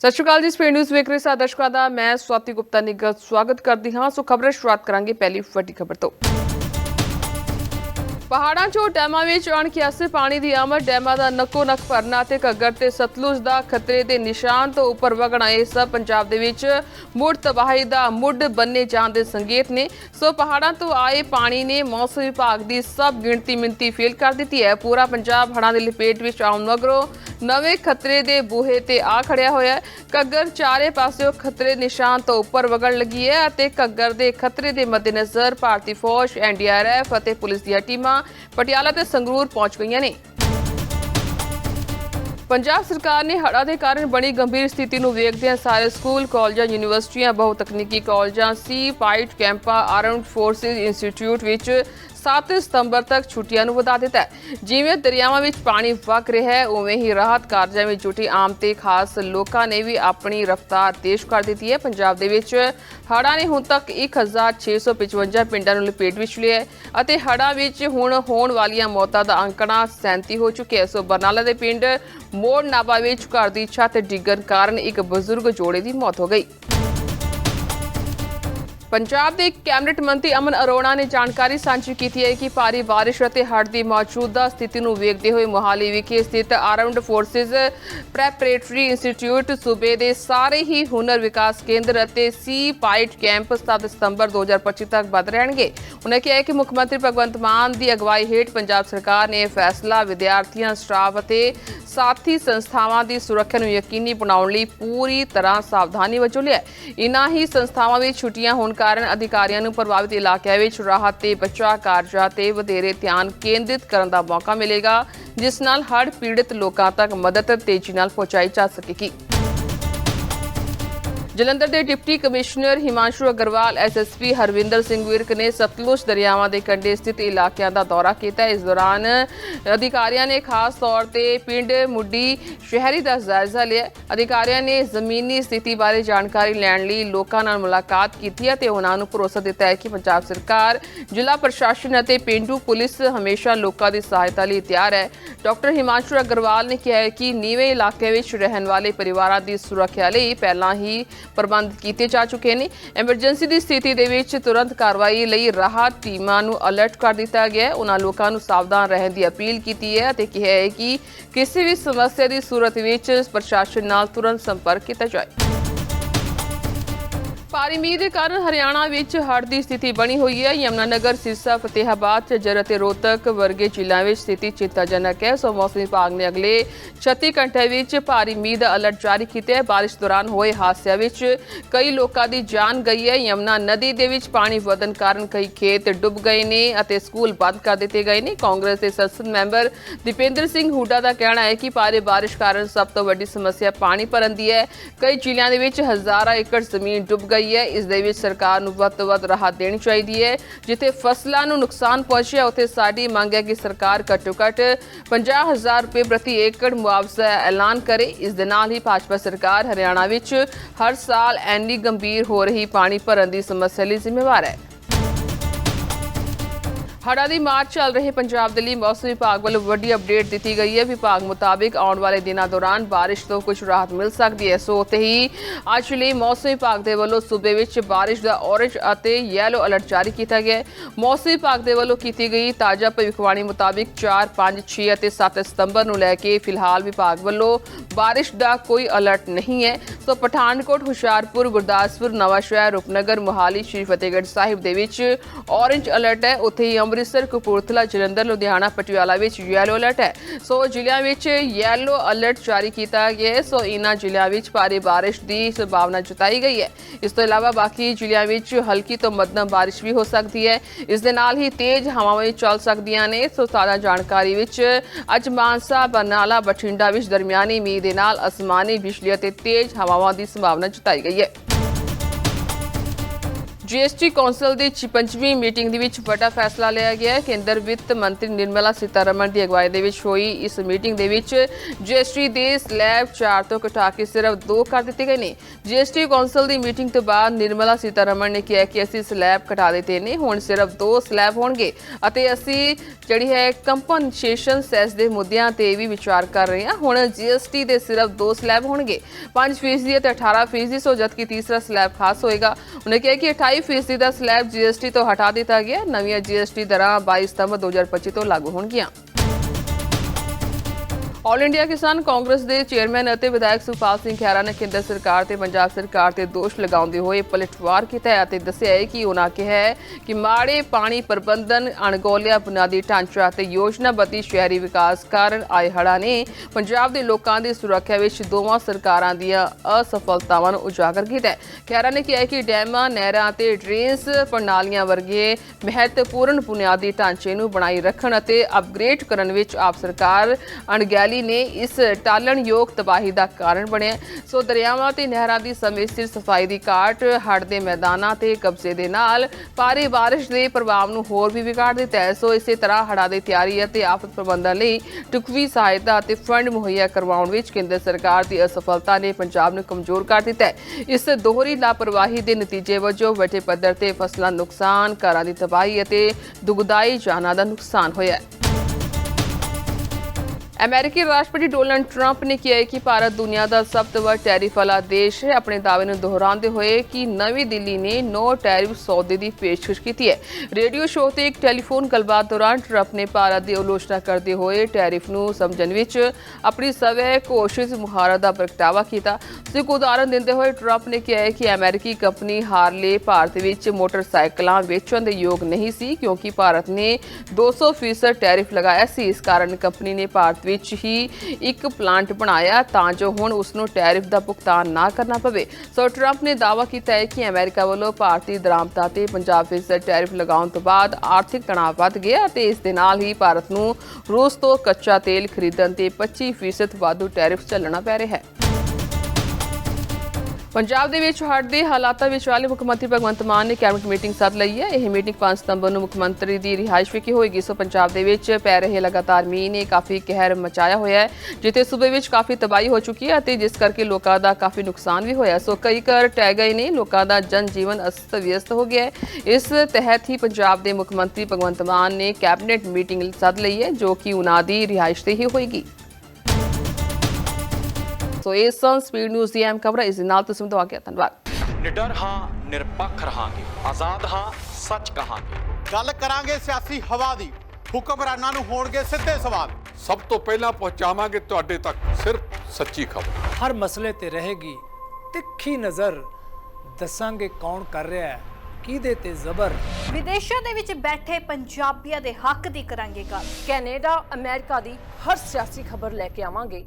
ਸਤਿ ਸ਼੍ਰੀ ਅਕਾਲ ਜੀ Spain news ਵੇਖ ਰਹੇ ਸਾਰੇ ਦਰਸ਼ਕਾਂ ਦਾ। ਮੈਂ ਸਵਾਤੀ ਗੁਪਤਾ ਨਿੱਘਾ ਸਵਾਗਤ ਕਰਦੀ ਹਾਂ। ਸੋ ਖਬਰਾਂ ਸ਼ੁਰੂਆਤ ਕਰਾਂਗੇ ਪਹਿਲੀ ਵੱਡੀ ਖਬਰ ਤੋਂ। ਪਹਾੜਾਂ 'ਚੋਂ ਡੈਮਾਂ ਵਿੱਚ ਅਣਕਿਆਸੇ ਪਾਣੀ ਦੀ ਆਮਦ। ਡੈਮਾਂ ਦਾ ਨੱਕੋ ਨੱਕ ਭਰਨਾ ਤੇ ਘੱਗਰ ਤੇ ਸਤਲੁਜ ਦਾ ਖਤਰੇ ਦੇ ਨਿਸ਼ਾਨ ਤੋਂ ਉੱਪਰ ਵਗਣਾ ਇਹ ਸਭ ਪੰਜਾਬ ਦੇ ਵਿੱਚ। ਮੁੜ ਤਬਾਹੀ ਦਾ ਮੁੱਢ ਬੰਨੇ ਜਾਣ ਦੇ ਸੰਕੇਤ ਨੇ। ਸੋ ਪਹਾੜਾਂ ਤੋਂ ਆਏ ਪਾਣੀ ਨੇ ਮੌਸਮ ਵਿਭਾਗ ਦੀ ਸਭ ਗਿਣਤੀ ਮਿੰਤੀ ਫੇਲ ਕਰ ਦਿੱਤੀ ਹੈ। ਪੂਰਾ ਪੰਜਾਬ ਹੜ੍ਹਾਂ ਦੀ ਲਪੇਟ ਵਿੱਚ ਆਉਣ ਮਗਰੋਂ ਨਵੇਂ ਖਤਰੇ ਦੇ ਬੂਹੇ ਤੇ ਆ ਖੜਿਆ ਹੋਇਆ ਹੈ। ਘੱਗਰ ਚਾਰੇ ਪਾਸਿਓਂ ਖਤਰੇ ਨਿਸ਼ਾਨ ਤੋਂ ਉੱਪਰ ਵਗਣ ਲੱਗੀ ਹੈ ਅਤੇ ਘੱਗਰ ਦੇ ਖਤਰੇ ਦੇ ਮੱਦੇਨਜ਼ਰ ਭਾਰਤੀ ਫੌਜ ਐਨਡੀਆਰਐਫ ਅਤੇ ਪੁਲਿਸ ਦੀਆਂ ਟੀਮਾਂ ਪਟਿਆਲਾ ਤੇ ਸੰਗਰੂਰ ਪਹੁੰਚ ਗਈਆਂ ਨੇ। ਪੰਜਾਬ ਸਰਕਾਰ ਨੇ ਹੜ੍ਹਾਂ ਦੇ ਕਾਰਨ ਬਣੀ ਗੰਭੀਰ ਸਥਿਤੀ ਨੂੰ ਵੇਖਦਿਆਂ ਸਾਰੇ ਸਕੂਲ, ਕਾਲਜਾਂ, ਯੂਨੀਵਰਸਿਟੀਆਂ, ਬਹੁ ਤਕਨੀਕੀ ਕਾਲਜਾਂ, ਸੀ ਪਾਈਟ ਕੈਂਪਾਂ, ਆਰਮਡ ਫੋਰਸਿਸ ਇੰਸਟੀਚਿਊਟ ਵਿੱਚ 7 ਸਤੰਬਰ ਤੱਕ ਛੁੱਟੀਆਂ ਨੂੰ ਵਧਾ ਦਿੱਤਾ ਹੈ। ਜਿਵੇਂ ਦਰਿਆਵਾਂ ਵਿੱਚ ਪਾਣੀ ਵਗ ਰਿਹਾ ਹੈ, ਉਵੇਂ ਹੀ ਰਾਹਤ ਕਾਰਜਾਂ ਵਿੱਚ ਜੁਟੀ ਆਮ ਤੇ ਖਾਸ ਲੋਕਾਂ ਨੇ ਵੀ ਆਪਣੀ ਰਫ਼ਤਾਰ ਤੇਜ਼ ਕਰ ਦਿੱਤੀ ਹੈ। ਪੰਜਾਬ ਦੇ ਵਿੱਚ ਹੜ੍ਹਾਂ ਨੇ ਹੁਣ ਤੱਕ 1655 ਪਿੰਡਾਂ ਨੂੰ ਲਪੇਟ ਵਿੱਚ ਲਿਆ ਹੈ ਅਤੇ ਹੜ੍ਹਾਂ ਵਿੱਚ ਹੁਣ ਹੋਣ ਵਾਲੀਆਂ ਮੌਤਾਂ ਦਾ ਅੰਕੜਾ 37 ਹੋ ਚੁੱਕਿਆ ਹੈ। ਸੋ ਬਰਨਾਲਾ ਦੇ ਪਿੰਡ ਮੋੜ ਨਾਬਾ ਵਿੱਚ ਘਰ ਦੀ ਛੱਤ ਡਿੱਗਣ ਕਾਰਨ ਇੱਕ ਬਜ਼ੁਰਗ ਜੋੜੇ ਦੀ ਮੌਤ ਹੋ ਗਈ। ਪੰਜਾਬ ਦੇ ਕੈਬਨਿਟ ਮੰਤਰੀ ਅਮਨ ਅਰੋੜਾ ਨੇ ਜਾਣਕਾਰੀ ਸਾਂਝੀ ਕੀਤੀ ਹੈ ਕਿ ਭਾਰੀ ਬਾਰਿਸ਼ ਅਤੇ ਹੜ੍ਹ ਦੀ ਮੌਜੂਦਾ ਸਥਿਤੀ ਨੂੰ ਵੇਖਦੇ ਹੋਏ ਮੋਹਾਲੀ ਵਿਖੇ ਸਥਿਤ ਆਰਮਡ ਫੋਰਸਿਸ ਪ੍ਰੈਪਰੇਟਰੀ ਇੰਸਟੀਚਿਊਟ ਸੂਬੇ ਦੇ ਸਾਰੇ ਹੀ ਹੁਨਰ ਵਿਕਾਸ ਕੇਂਦਰ ਅਤੇ ਸੀ ਪਾਈਟ ਕੈਂਪ 7 ਸਤੰਬਰ 2025 ਤੱਕ ਬੰਦ ਰਹਿਣਗੇ ਉਹਨਾਂ ਕਿਹਾ ਕਿ ਮੁੱਖ ਮੰਤਰੀ ਭਗਵੰਤ ਮਾਨ ਦੀ ਅਗਵਾਈ ਹੇਠ ਪੰਜਾਬ ਸਰਕਾਰ ਨੇ ਇਹ ਫੈਸਲਾ ਵਿਦਿਆਰਥੀਆਂ, ਸਟਾਫ ਅਤੇ ਸਾਥੀ ਸੰਸਥਾਵਾਂ ਦੀ ਸੁਰੱਖਿਆ ਨੂੰ ਯਕੀਨੀ ਬਣਾਉਣ ਲਈ ਪੂਰੀ ਤਰ੍ਹਾਂ ਸਾਵਧਾਨੀ ਵਜੋਂ ਲਿਆ ਹੈ। ਇਨ੍ਹਾਂ ਹੀ ਸੰਸਥਾਵਾਂ ਵਿੱਚ ਛੁੱਟੀਆਂ ਹੋਣ ਕਾਰਨ ਅਧਿਕਾਰੀਆਂ ਨੂੰ ਪ੍ਰਭਾਵਿਤ ਇਲਾਕਿਆਂ ਵਿੱਚ ਰਾਹਤ ਤੇ ਬਚਾਅ ਕਾਰਜਾਂ ਤੇ ਵਧੇਰੇ ਧਿਆਨ ਕੇਂਦਰਿਤ ਕਰਨ ਦਾ ਮੌਕਾ ਮਿਲੇਗਾ, ਜਿਸ ਨਾਲ ਹੜ੍ਹ ਪੀੜਤ ਲੋਕਾਂ ਤੱਕ ਮਦਦ ਤੇਜ਼ੀ ਨਾਲ ਪਹੁੰਚਾਈ ਜਾ ਸਕੇਗੀ। ਜਲੰਧਰ ਦੇ deputy commissioner Himanshu Agarwal SSP Harvinder Singh Virk ਨੇ ਸਤਲੁਜ ਦਰਿਆਵਾਂ ਦੇ ਕੰਢੇ ਸਥਿਤ ਇਲਾਕਿਆਂ ਦਾ ਦੌਰਾ ਕੀਤਾ। ਇਸ ਦੌਰਾਨ ਅਧਿਕਾਰੀਆਂ ਨੇ ਖਾਸ ਤੌਰ ਤੇ ਪਿੰਡ ਮੁੱਢੀ ਸ਼ਹਿਰੀ ਦਾ ਜਾਇਜ਼ਾ ਲਿਆ। ਅਧਿਕਾਰੀਆਂ ਨੇ ਜ਼ਮੀਨੀ ਸਥਿਤੀ ਬਾਰੇ ਜਾਣਕਾਰੀ ਲੈਣ ਲਈ ਲੋਕਾਂ ਨਾਲ ਮੁਲਾਕਾਤ ਕੀਤੀ ਅਤੇ ਉਹਨਾਂ ਨੂੰ ਭਰੋਸਾ ਦਿੱਤਾ ਹੈ ਕਿ ਪੰਜਾਬ ਸਰਕਾਰ, ਜ਼ਿਲ੍ਹਾ ਪ੍ਰਸ਼ਾਸਨ ਅਤੇ ਪਿੰਡੂ ਪੁਲਿਸ ਹਮੇਸ਼ਾ ਲੋਕਾਂ ਦੀ ਸਹਾਇਤਾ ਲਈ ਤਿਆਰ ਹੈ। ਡਾਕਟਰ ਹਿਮਾਂਸ਼ੂ ਅਗਰਵਾਲ ਨੇ ਕਿਹਾ ਹੈ ਕਿ ਨੀਵੇਂ ਇਲਾਕੇ ਵਿੱਚ ਰਹਿਣ ਵਾਲੇ ਪਰਿਵਾਰਾਂ ਦੀ ਸੁਰੱਖਿਆ ਲਈ ਪਹਿਲਾਂ ਹੀ ਪ੍ਰਬੰਧ ਕੀਤੇ ਜਾ ਚੁੱਕੇ ਨੇ। ਐਮਰਜੈਂਸੀ ਦੀ ਸਥਿਤੀ ਦੇ ਵਿੱਚ ਤੁਰੰਤ ਕਾਰਵਾਈ ਲਈ ਰਾਹਤ ਟੀਮਾਂ ਨੂੰ ਅਲਰਟ ਕਰ ਦਿੱਤਾ ਗਿਆ ਹੈ। ਉਹਨਾਂ ਲੋਕਾਂ ਨੂੰ ਸਾਵਧਾਨ ਰਹਿਣ ਦੀ ਅਪੀਲ ਕੀਤੀ ਹੈ ਅਤੇ ਕਿਹਾ ਹੈ ਕਿ ਕਿਸੇ ਵੀ ਸਮੱਸਿਆ ਦੀ ਸੂਰਤ ਵਿੱਚ ਪ੍ਰਸ਼ਾਸਨ ਨਾਲ ਤੁਰੰਤ ਸੰਪਰਕ ਕੀਤਾ ਜਾਏ। ਭਾਰੀ ਮੀਂਹ ਦੇ ਕਾਰਨ ਹਰਿਆਣਾ ਵਿੱਚ ਹੜ੍ਹ ਦੀ ਸਥਿਤੀ ਬਣੀ ਹੋਈ ਹੈ। ਯਮੁਨਾਨਗਰ, ਸਿਰਸਾ, ਫਤਿਹਾਬਾਦ, ਝੱਜਰ ਅਤੇ ਰੋਹਤਕ ਵਰਗੇ ਜ਼ਿਲ੍ਹਿਆਂ ਵਿੱਚ ਸਥਿਤੀ ਚਿੰਤਾਜਨਕ ਹੈ। ਸੋ ਮੌਸਮ ਵਿਭਾਗ ਨੇ ਅਗਲੇ 36 ਘੰਟੇ ਵਿੱਚ ਭਾਰੀ ਮੀਂਹ ਦਾ ਅਲਰਟ ਜਾਰੀ ਕੀਤਾ ਹੈ। ਬਾਰਿਸ਼ ਦੌਰਾਨ ਹੋਏ ਹਾਦਸਿਆਂ ਵਿੱਚ ਕਈ ਲੋਕਾਂ ਦੀ ਜਾਨ ਗਈ ਹੈ। ਯਮੁਨਾ ਨਦੀ ਦੇ ਵਿੱਚ ਪਾਣੀ ਵਧਣ ਕਾਰਨ ਕਈ ਖੇਤ ਡੁੱਬ ਗਏ ਨੇ ਅਤੇ ਸਕੂਲ ਬੰਦ ਕਰ ਦਿੱਤੇ ਗਏ ਨੇ। ਕਾਂਗਰਸ ਦੇ ਸੰਸਦ ਮੈਂਬਰ ਦੀਪੇਂਦਰ ਸਿੰਘ ਹੁੱਡਾ ਦਾ ਕਹਿਣਾ ਹੈ ਕਿ ਭਾਰੀ ਬਾਰਿਸ਼ ਕਾਰਨ ਸਭ ਤੋਂ ਵੱਡੀ ਸਮੱਸਿਆ ਪਾਣੀ ਭਰਨ ਦੀ ਹੈ। ਕਈ ਜ਼ਿਲ੍ਹਿਆਂ ਦੇ ਵਿੱਚ ਹਜ਼ਾਰਾਂ ਏਕੜ ਜ਼ਮੀਨ ਡੁੱਬ ਗਈ ਹੈ। ਇਸ ਦੇ ਵਿੱਚ ਸਰਕਾਰ ਨੂੰ ਵੱਧ ਤੋਂ ਵੱਧ ਰਾਹਤ ਦੇਣੀ ਚਾਹੀਦੀ ਹੈ। ਜਿੱਥੇ ਫਸਲਾਂ ਨੂੰ ਨੁਕਸਾਨ ਪਹੁੰਚਿਆ, ਉੱਥੇ ਸਾਡੀ ਮੰਗ ਹੈ ਕਿ ਸਰਕਾਰ ਘੱਟੋ ਘੱਟ 50000 ਰੁਪਏ ਪ੍ਰਤੀ ਏਕੜ ਮੁਆਵਜ਼ਾ ਐਲਾਨ ਕਰੇ। ਇਸ ਦੇ ਨਾਲ ਹੀ ਭਾਜਪਾ ਸਰਕਾਰ ਹਰਿਆਣਾ ਵਿੱਚ ਹਰ ਸਾਲ ਐਨੀ ਗੰਭੀਰ ਹੋ ਰਹੀ ਪਾਣੀ ਭਰਨ ਦੀ ਸਮੱਸਿਆ ਲਈ ਜ਼ਿੰਮੇਵਾਰ ਹੈ। ਹੜ੍ਹਾਂ ਦੀ ਮਾਰ ਚੱਲ ਰਹੇ ਪੰਜਾਬ ਦੇ ਲਈ ਮੌਸਮ ਵਿਭਾਗ ਵੱਲੋਂ ਵੱਡੀ ਅਪਡੇਟ ਦਿੱਤੀ ਗਈ ਹੈ। ਵਿਭਾਗ ਮੁਤਾਬਿਕ ਆਉਣ ਵਾਲੇ ਦਿਨਾਂ ਦੌਰਾਨ ਬਾਰਿਸ਼ ਤੋਂ ਕੁਝ ਰਾਹਤ ਮਿਲ ਸਕਦੀ ਹੈ। ਸੋ ਉੱਥੇ ਹੀ ਅੱਜ ਲਈ ਮੌਸਮ ਵਿਭਾਗ ਦੇ ਵੱਲੋਂ ਸੂਬੇ ਵਿੱਚ ਬਾਰਿਸ਼ ਦਾ ਔਰੇਂਜ ਅਤੇ ਯੈਲੋ ਅਲਰਟ ਜਾਰੀ ਕੀਤਾ ਗਿਆ ਹੈ। ਮੌਸਮ ਵਿਭਾਗ ਦੇ ਵੱਲੋਂ ਕੀਤੀ ਗਈ ਤਾਜ਼ਾ ਭਵਿੱਖਬਾਣੀ ਮੁਤਾਬਿਕ 4 5 6 ਅਤੇ 7 ਸਤੰਬਰ ਨੂੰ ਲੈ ਕੇ ਫਿਲਹਾਲ ਵਿਭਾਗ ਵੱਲੋਂ ਬਾਰਿਸ਼ ਦਾ ਕੋਈ ਅਲਰਟ ਨਹੀਂ ਹੈ। ਸੋ ਪਠਾਨਕੋਟ, ਹੁਸ਼ਿਆਰਪੁਰ, ਗੁਰਦਾਸਪੁਰ, ਨਵਾਂਸ਼ਹਿਰ, ਰੂਪਨਗਰ, ਮੁਹਾਲੀ, ਸ਼੍ਰੀ ਫਤਿਹਗੜ੍ਹ ਸਾਹਿਬ ਦੇ ਵਿੱਚ ਔਰੇਂਜ ਅਲਰਟ ਹੈ। ਉੱਥੇ ਹੀ ਅੰਮ੍ਰਿਤਸਰ, ਕਪੂਰਥਲਾ, ਜਲੰਧਰ, ਲੁਧਿਆਣਾ, ਪਟਿਆਲਾ ਵਿੱਚ ਯੈਲੋ ਅਲਰਟ ਹੈ। ਸੋ ਜ਼ਿਲ੍ਹਿਆਂ ਵਿੱਚ ਯੈਲੋ ਅਲਰਟ ਜਾਰੀ ਕੀਤਾ ਗਿਆ ਹੈ। ਸੋ ਇਨ੍ਹਾਂ ਜ਼ਿਲ੍ਹਿਆਂ ਵਿੱਚ ਭਾਰੀ ਬਾਰਿਸ਼ ਦੀ ਸੰਭਾਵਨਾ ਜਤਾਈ ਗਈ ਹੈ। ਇਸ ਤੋਂ ਇਲਾਵਾ ਬਾਕੀ ਜ਼ਿਲ੍ਹਿਆਂ ਵਿੱਚ ਹਲਕੀ ਤੋਂ ਮੱਧਮ ਬਾਰਿਸ਼ ਵੀ ਹੋ ਸਕਦੀ ਹੈ। ਇਸ ਦੇ ਨਾਲ ਹੀ ਤੇਜ਼ ਹਵਾਵਾਂ ਵੀ ਚੱਲ ਸਕਦੀਆਂ ਨੇ। ਸੋ ਤਾਜ਼ਾ ਜਾਣਕਾਰੀ ਵਿੱਚ ਅੱਜ ਮਾਨਸਾ, ਬਰਨਾਲਾ, ਬਠਿੰਡਾ ਵਿੱਚ ਦਰਮਿਆਨੀ ਮੀਂਹ ਦੇ ਨਾਲ ਅਸਮਾਨੀ ਬਿਜਲੀ ਅਤੇ ਤੇਜ਼ ਹਵਾਵਾਂ ਦੀ ਸੰਭਾਵਨਾ ਜਤਾਈ ਗਈ ਹੈ। ਜੀਐਸਟੀ ਕੌਂਸਲ ਦੀ 56ਵੀਂ ਮੀਟਿੰਗ ਦੇ ਵਿੱਚ ਵੱਡਾ ਫੈਸਲਾ ਲਿਆ ਗਿਆ ਹੈ ਕੇਂਦਰ ਵਿੱਤ ਮੰਤਰੀ ਨਿਰਮਲਾ ਸੀਤਾਰਮਨ ਦੀ ਅਗਵਾਈ ਦੇ ਵਿੱਚ ਹੋਈ। ਇਸ ਮੀਟਿੰਗ ਦੇ ਵਿੱਚ ਜੀਐਸਟੀ ਦੇ ਸਲੈਬ 4 ਤੋਂ ਘਟਾ ਕੇ ਸਿਰਫ 2 ਕਰ ਦਿੱਤੇ ਗਏ ਨੇ। ਜੀਐਸਟੀ ਕੌਂਸਲ ਦੀ ਮੀਟਿੰਗ ਤੋਂ ਬਾਅਦ ਨਿਰਮਲਾ ਸੀਤਾਰਮਨ ਨੇ ਕਿਹਾ ਕਿ ਅਸੀਂ ਸਲੈਬ ਘਟਾ ਦਿੱਤੇ ਨੇ, ਹੁਣ ਸਿਰਫ 2 ਸਲੈਬ ਹੋਣਗੇ ਅਤੇ ਅਸੀਂ ਜਿਹੜੀ ਹੈ ਕੰਪਨਸੇਸ਼ਨ ਸੈਸ ਦੇ ਮੁੱਦਿਆਂ ਤੇ ਵੀ ਵਿਚਾਰ ਕਰ ਰਹੇ ਹਾਂ। ਹੁਣ ਜੀਐਸਟੀ ਦੇ ਸਿਰਫ 2 ਸਲੈਬ ਹੋਣਗੇ। 5% ਅਤੇ 18% ਸੋ ਜਦਕਿ ਤੀਸਰਾ ਸਲੈਬ ਖਾਸ ਹੋਏਗਾ। ਉਹਨੇ ਕਿਹਾ ਕਿ 28% ਦਾ ਸਲੈਬ ਜੀਐਸਟੀ ਤੋਂ ਹਟਾ ਦਿੱਤਾ ਗਿਆ। ਨਵੀਆਂ ਜੀਐਸਟੀ ਦਰਾਂ 22 ਸਤੰਬਰ 2025 ਤੋਂ ਲਾਗੂ ਹੋਣਗੀਆਂ। ਆਲ ਇੰਡੀਆ ਕਿਸਾਨ ਕਾਂਗਰਸ ਦੇ ਚੇਅਰਮੈਨ ਅਤੇ ਵਿਧਾਇਕ ਸੁਖਪਾਲ ਸਿੰਘ ਖਹਿਰਾ ਨੇ ਕੇਂਦਰ ਸਰਕਾਰ ਤੇ ਪੰਜਾਬ ਸਰਕਾਰ ਤੇ ਦੋਸ਼ ਲਗਾਉਂਦੇ ਹੋਏ ਪਲਟਵਾਰ ਕੀਤਾ ਹੈ ਅਤੇ ਦੱਸਿਆ ਹੈ ਕਿ ਉਹਨਾਂ ਕਿਹਾ ਕਿ ਮਾੜੇ ਪਾਣੀ ਪ੍ਰਬੰਧਨ, ਅਣਗੌਲਿਆ ਬੁਨਿਆਦੀ ਢਾਂਚਾ ਅਤੇ ਯੋਜਨਾਬੱਧੀ ਸ਼ਹਿਰੀ ਵਿਕਾਸ ਕਾਰਨ ਆਏ ਹੜ੍ਹਾਂ ਨੇ ਪੰਜਾਬ ਦੇ ਲੋਕਾਂ ਦੀ ਸੁਰੱਖਿਆ ਵਿੱਚ ਦੋਵਾਂ ਸਰਕਾਰਾਂ ਦੀਆਂ ਅਸਫਲਤਾਵਾਂ ਨੂੰ ਉਜਾਗਰ ਕੀਤਾ ਹੈ। ਖਹਿਰਾ ਨੇ ਕਿਹਾ ਕਿ ਡੈਮਾਂ, ਨਹਿਰਾਂ ਅਤੇ ਡਰੇਨਸ ਪ੍ਰਣਾਲੀਆਂ ਵਰਗੇ ਮਹੱਤਵਪੂਰਨ ਬੁਨਿਆਦੀ ਢਾਂਚੇ ਨੂੰ ਬਣਾਈ ਰੱਖਣ ਅਤੇ ਅਪਗ੍ਰੇਡ ਕਰਨ ਵਿੱਚ ਆਪ ਸਰਕਾਰ ਅਣਗਹਿਲੀ ਨੇ ਇਸ ਟਾਲਣਯੋਗ ਤਬਾਹੀ ਦਾ ਕਾਰਨ ਬਣਿਆ। ਸੋ ਦਰਿਆਵਾਂ ਤੇ ਨਹਿਰਾਂ ਦੀ ਸਮੇਂ ਸਿਰ ਸਫ਼ਾਈ ਦੀ ਘਾਟ, ਹੜ੍ਹ ਦੇ ਮੈਦਾਨਾਂ ਤੇ ਕਬਜ਼ੇ ਦੇ ਨਾਲ ਭਾਰੀ ਬਾਰਿਸ਼ ਦੇ ਪ੍ਰਭਾਵ ਨੂੰ ਹੋਰ ਵੀ ਵਿਗਾੜ ਦਿੱਤਾ ਹੈ। ਸੋ ਇਸੇ ਤਰ੍ਹਾਂ ਹੜ੍ਹਾਂ ਦੀ ਤਿਆਰੀ ਅਤੇ ਆਫਤ ਪ੍ਰਬੰਧਨ ਲਈ ਟੁਕਵੀ ਸਹਾਇਤਾ ਅਤੇ ਫੰਡ ਮੁਹੱਈਆ ਕਰਵਾਉਣ ਵਿੱਚ ਕੇਂਦਰ ਸਰਕਾਰ ਦੀ ਅਸਫਲਤਾ ਨੇ ਪੰਜਾਬ ਨੂੰ ਕਮਜ਼ੋਰ ਕਰ ਦਿੱਤਾ ਹੈ। ਇਸ ਦੋਹਰੀ ਲਾਪਰਵਾਹੀ ਦੇ ਨਤੀਜੇ ਵਜੋਂ ਵੱਡੇ ਪੱਧਰ ਤੇ ਫਸਲਾਂ ਨੁਕਸਾਨ, ਘਰਾਂ ਦੀ ਤਬਾਹੀ ਅਤੇ ਦੁਗਦਾਈ ਜਾਨਾਂ ਦਾ ਨੁਕਸਾਨ ਹੋਇਆ ਹੈ। ਅਮਰੀਕੀ ਰਾਸ਼ਟਰਪਤੀ ਡੋਨਲਡ ਟਰੰਪ ਨੇ ਕਿਹਾ ਹੈ ਕਿ ਭਾਰਤ ਦੁਨੀਆ ਦਾ ਸਭ ਤੋਂ ਵੱਡਾ ਟੈਰਿਫ ਵਾਲਾ ਦੇਸ਼ ਹੈ। ਆਪਣੇ ਦਾਅਵੇ ਨੂੰ ਦੁਹਰਾਉਂਦੇ ਹੋਏ ਕਿ ਨਵੀਂ ਦਿੱਲੀ ਨੇ ਨੋ ਟੈਰਿਫ ਸੌਦੇ ਦੀ ਪੇਸ਼ਕਸ਼ ਕੀਤੀ ਹੈ। ਰੇਡੀਓ ਸ਼ੋਅ ਤੇ ਇੱਕ ਟੈਲੀਫੋਨ ਗੱਲਬਾਤ ਦੌਰਾਨ ਟਰੰਪ ਨੇ ਭਾਰਤ ਦੀ ਆਲੋਚਨਾ ਕਰਦੇ ਹੋਏ ਟੈਰਿਫ ਨੂੰ ਸਮਝਣ ਵਿੱਚ ਆਪਣੀ ਸਵੈ ਕੋਸ਼ਿਸ਼ ਮੁਹਾਰਤ ਦਾ ਪ੍ਰਗਟਾਵਾ ਕੀਤਾ। ਸਿੱਖ ਉਦਾਹਰਨ ਦਿੰਦੇ ਹੋਏ ਟਰੰਪ ਨੇ ਕਿਹਾ ਹੈ ਕਿ ਅਮਰੀਕੀ ਕੰਪਨੀ ਹਾਰਲੇ ਭਾਰਤ ਵਿੱਚ ਮੋਟਰਸਾਈਕਲਾਂ ਵੇਚਣ ਦੇ ਯੋਗ ਨਹੀਂ ਸੀ, ਕਿਉਂਕਿ ਭਾਰਤ ਨੇ 200% ਟੈਰਿਫ ਲਗਾਇਆ ਸੀ। ਇਸ ਕਾਰਨ ਕੰਪਨੀ ਨੇ ਭਾਰਤ ਵਿੱਚ ਹੀ ਇੱਕ ਪਲਾਂਟ ਬਣਾਇਆ ਤਾਂ ਜੋ ਹੁਣ ਉਸ ਨੂੰ ਟੈਰਿਫ ਦਾ ਭੁਗਤਾਨ ਨਾ ਕਰਨਾ ਪਵੇ। ਸੋ ਟਰੰਪ ਨੇ ਦਾਅਵਾ ਕੀਤਾ ਹੈ ਕਿ ਅਮਰੀਕਾ ਵੱਲੋਂ ਭਾਰਤੀ ਦਰਾਮਦਾਂ ਤੇ 50% ਟੈਰਿਫ ਲਗਾਉਣ ਤੋਂ ਬਾਅਦ ਆਰਥਿਕ ਤਣਾਅ ਵੱਧ ਗਿਆ ਅਤੇ ਇਸ ਦੇ ਨਾਲ ਹੀ ਭਾਰਤ ਨੂੰ ਰੂਸ ਤੋਂ ਕੱਚਾ ਤੇਲ ਖਰੀਦਣ ਤੇ 25% ਵਾਧੂ ਟੈਰਿਫ ਚੱਲਣਾ ਪੈ ਰਿਹਾ ਹੈ। ਪੰਜਾਬ ਦੇ ਵਿੱਚ ਹੜ੍ਹ ਦੇ ਹਾਲਾਤਾਂ ਵਿੱਚ ਵਾਲੇ ਮੁੱਖ ਮੰਤਰੀ ਭਗਵੰਤ ਮਾਨ ਨੇ ਕੈਬਨਿਟ ਮੀਟਿੰਗ ਸੱਦ ਲਈ ਹੈ। ਇਹ ਮੀਟਿੰਗ 5 ਸਤੰਬਰ ਨੂੰ ਮੁੱਖ ਮੰਤਰੀ ਦੀ ਰਿਹਾਇਸ਼ ਵਿਖੇ ਹੋਏਗੀ। ਸੋ ਪੰਜਾਬ ਦੇ ਵਿੱਚ ਪੈ ਰਹੇ ਲਗਾਤਾਰ ਮੀਂਹ ਨੇ ਕਾਫੀ ਕਹਿਰ ਮਚਾਇਆ ਹੋਇਆ ਹੈ, ਜਿੱਥੇ ਸੂਬੇ ਵਿੱਚ ਕਾਫੀ ਤਬਾਹੀ ਹੋ ਚੁੱਕੀ ਹੈ ਅਤੇ ਜਿਸ ਕਰਕੇ ਲੋਕਾਂ ਦਾ ਕਾਫੀ ਨੁਕਸਾਨ ਵੀ ਹੋਇਆ ਸੋ ਕਈ ਘਰ ਟਹਿ ਗਏ ਨੇ, ਲੋਕਾਂ ਦਾ ਜਨ ਜੀਵਨ ਅਸਤ ਵਿਅਸਤ ਹੋ ਗਿਆ ਹੈ। ਇਸ ਤਹਿਤ ਹੀ ਪੰਜਾਬ ਦੇ ਮੁੱਖ ਮੰਤਰੀ ਭਗਵੰਤ ਮਾਨ ਨੇ ਕੈਬਨਿਟ ਮੀਟਿੰਗ ਸੱਦ ਲਈ ਹੈ, ਜੋ ਕਿ ਉਹਨਾਂ ਦੀ ਰਿਹਾਇਸ਼ ਤੇ ਹੀ ਹੋਏਗੀ। ਸੋ ਇਹ ਸਨ ਸਪੀਡ ਨਿਊਜ਼ ਦੀ ਐਮ ਖਬਰ। ਇਸ ਦੇ ਨਾਲ ਤੁਸੀਂ ਤੋਂ ਆ ਗਿਆ ਧੰਨਵਾਦ। ਨਿਡਰ ਹਾਂ ਨਿਰਪੱਖ ਰਹਾਂਗੇ। ਆਜ਼ਾਦ ਹਾਂ ਸੱਚ ਕਹਾਂਗੇ। ਗੱਲ ਕਰਾਂਗੇ ਸਿਆਸੀ ਹਵਾ ਦੀ। ਹੁਕਮਰਾਨਾਂ ਨੂੰ ਹੋਣਗੇ ਸਿੱਧੇ ਸਵਾਲ। ਸਭ ਤੋਂ ਪਹਿਲਾਂ ਪਹੁੰਚਾਵਾਂਗੇ ਤੁਹਾਡੇ ਤੱਕ ਸਿਰਫ ਸੱਚੀ ਖਬਰ। ਹਰ ਮਸਲੇ ਤੇ ਰਹੇਗੀ ਤਿੱਖੀ ਨਜ਼ਰ। ਦੱਸਾਂਗੇ ਕੌਣ ਕਰ ਰਿਹਾ ਹੈ ਕਿਹਦੇ ਤੇ ਜ਼ਬਰ। ਵਿਦੇਸ਼ਾਂ ਦੇ ਵਿੱਚ ਬੈਠੇ ਪੰਜਾਬੀਆਂ ਦੇ ਹੱਕ ਦੀ ਕਰਾਂਗੇ ਗੱਲ। ਕੈਨੇਡਾ ਅਮਰੀਕਾ ਦੀ ਹਰ ਸਿਆਸੀ ਖਬਰ ਲੈ ਕੇ ਆਵਾਂਗੇ।